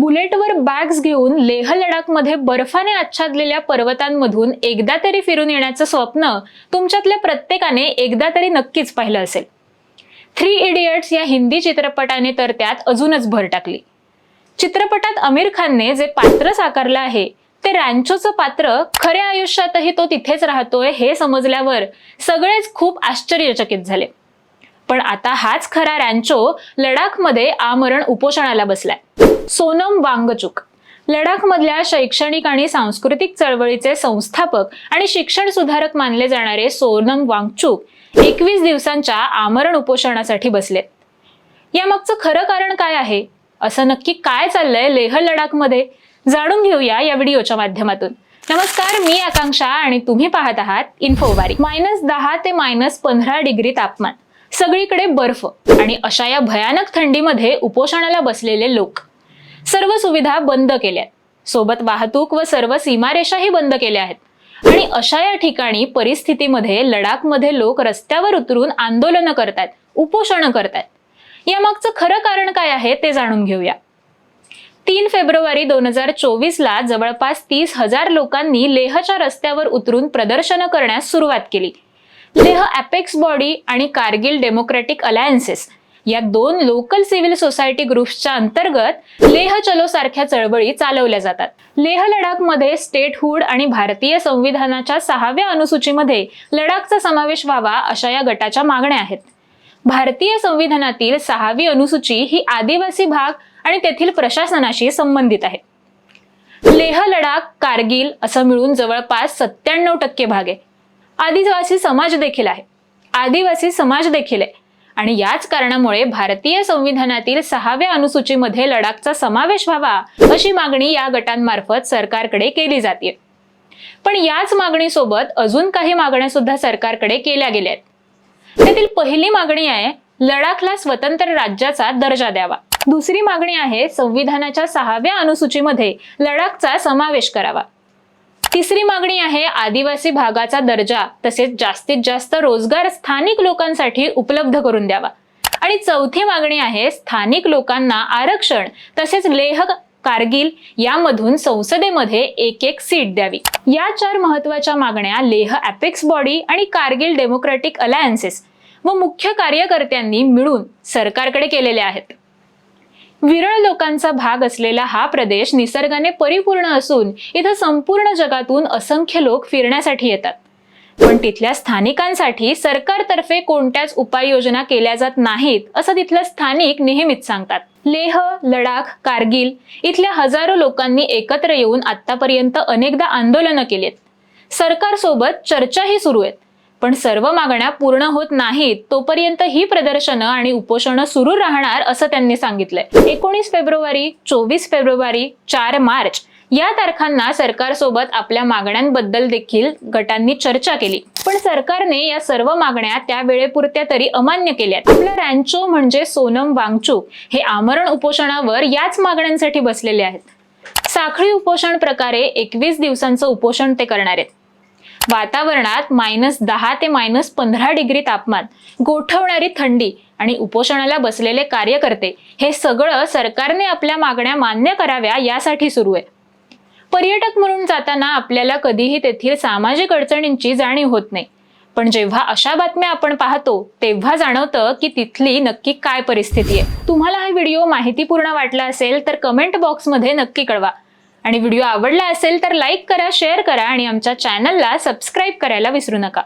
बुलेटवर bags घेऊन लेह लडाखमध्ये बर्फाने आच्छादलेल्या पर्वतांमधून एकदा तरी फिरून येण्याचं स्वप्न तुमच्यातल्या प्रत्येकाने एकदा तरी नक्कीच पाहिलं असेल. थ्री इडियट्स या हिंदी चित्रपटाने तर त्यात अजूनच भर टाकली. चित्रपटात आमिर खानने जे पात्र साकारलं आहे ते रॅन्चोचं पात्र खऱ्या आयुष्यातही तो तिथेच राहतोय हे समजल्यावर सगळेच खूप आश्चर्यचकित झाले. पण आता हाच खरा रॅन्चो लडाखमध्ये आमरण उपोषणाला बसलाय. सोनम वांगचुक. लडाखमधल्या शैक्षणिक आणि सांस्कृतिक चळवळीचे संस्थापक आणि शिक्षण सुधारक मानले जाणारे सोनम वांगचुक एकवीस दिवसांच्या आमरण उपोषणासाठी बसलेत यामागचं खरं कारण काय आहे? असं नक्की काय चाललंय लेह लडाखमध्ये? जाणून घेऊया या व्हिडिओच्या माध्यमातून. नमस्कार मी आकांक्षा आणि तुम्ही पाहत आहात इन्फोबारी मायनस दहा ते मायनस पंधरा डिग्री तापमान सगळीकडे बर्फ आणि अशा या भयानक थंडीमध्ये उपोषणाला बसलेले लोक. सर्व सुविधा बंद केल्या सोबत वाहतूक व सर्व सीमारेषाही बंद केल्या आहेत. आणि अशा या ठिकाणी परिस्थितीमध्ये लडाखमध्ये लोक रस्त्यावर उतरून आंदोलनं करतात उपोषणं करतात यामागचं खरं कारण काय आहे ते जाणून घेऊया. तीन फेब्रुवारी दोन हजार चोवीस ला जवळपास तीस हजार लोकांनी लेहच्या रस्त्यावर उतरून प्रदर्शनं करण्यास सुरुवात केली. लेह अपेक्स बॉडी आणि कारगिल डेमोक्रॅटिक अलायन्सेस या दोन लोकल सिव्हिल सोसायटी ग्रुप्सच्या अंतर्गत लेह चलो सारख्या चळवळी चालवल्या जातात. लेह लडाखमध्ये स्टेटहूड आणि भारतीय संविधानाच्या सहाव्या अनुसूचीमध्ये लडाखचा समावेश व्हावा अशा या गटाच्या मागण्या आहेत. भारतीय संविधानातील सहावी अनुसूची ही आदिवासी भाग आणि तेथील प्रशासनाशी संबंधित आहे. लेह लडाख कारगिल असं मिळून जवळपास सत्त्याण्णव टक्के भाग आहे. आदिवासी समाज देखील आहे. आदिवासी समाज देखील आहे. आणि याच कारणामुळे भारतीय संविधानातील सहाव्या अनुसूचीमध्ये लडाखचा समावेश व्हावा अशी मागणी या गटांमार्फत सरकारकडे केली जाते. पण याच मागणीसोबत अजून काही मागण्या सुद्धा सरकारकडे केल्या गेल्या आहेत. त्यातील पहिली मागणी आहे लडाखला स्वतंत्र राज्याचा दर्जा द्यावा. दुसरी मागणी आहे संविधानाच्या सहाव्या अनुसूचीमध्ये लडाखचा समावेश करावा. तिसरी मागणी आहे आदिवासी भागाचा दर्जा तसेच जास्तीत जास्त रोजगार स्थानिक लोकांसाठी उपलब्ध करून द्यावा. आणि चौथी मागणी आहे स्थानिक लोकांना आरक्षण तसेच लेह कारगिल यामधून संसदेमध्ये एक एक सीट द्यावी. या चार महत्त्वाच्या मागण्या लेह अपेक्स बॉडी आणि कारगिल डेमोक्रॅटिक अलायन्सेस व मुख्य कार्यकर्त्यांनी मिळून सरकारकडे केलेल्या आहेत. विरळ लोकांचा भाग असलेला हा प्रदेश निसर्गाने परिपूर्ण असून इथं संपूर्ण जगातून असंख्य लोक फिरण्यासाठी येतात. पण तिथल्या स्थानिकांसाठी सरकारतर्फे कोणत्याच उपाययोजना केल्या जात नाहीत असं तिथलं स्थानिक नेहमीच सांगतात. लेह लडाख कारगिल इथल्या हजारो लोकांनी एकत्र येऊन आतापर्यंत अनेकदा आंदोलनं केलीत. सरकारसोबत चर्चाही सुरू आहेत. पण सर्व मागण्या पूर्ण होत नाहीत तोपर्यंत ही प्रदर्शनं आणि उपोषणं सुरू राहणार असं त्यांनी सांगितलंय. एकोणीस फेब्रुवारी चोवीस फेब्रुवारी चार मार्च या तारखांना सरकारसोबत आपल्या मागण्यांबद्दल देखील गटांनी चर्चा केली. पण सरकारने या सर्व मागण्या त्या वेळेपुरत्या तरी अमान्य केल्या आपलं रँचो म्हणजे सोनम वांगचूक हे आमरण उपोषणावर याच मागण्यांसाठी बसलेले आहेत. साखळी उपोषण प्रकारे एकवीस दिवसांचं उपोषण ते करणार आहेत. वातावरणात मायनस दहा ते मायनस पंधरा डिग्री तापमान गोठवणारी थंडी आणि उपोषणाला बसलेले कार्यकर्ते हे सगळं सरकारने आपल्या मागण्या मान्य कराव्या यासाठी सुरू आहे. पर्यटक म्हणून जाताना आपल्याला कधीही तेथील सामाजिक अडचणींची जाणीव होत नाही. पण जेव्हा अशा बातम्या आपण पाहतो तेव्हा जाणवतं की तिथली नक्की काय परिस्थिती आहे. तुम्हाला हा व्हिडिओ माहितीपूर्ण वाटला असेल तर कमेंट बॉक्समध्ये नक्की कळवा. आणि व्हिडिओ आवडला असेल तर लाईक करा शेअर करा आणि आमच्या चॅनलला सबस्क्राईब करायला विसरू नका.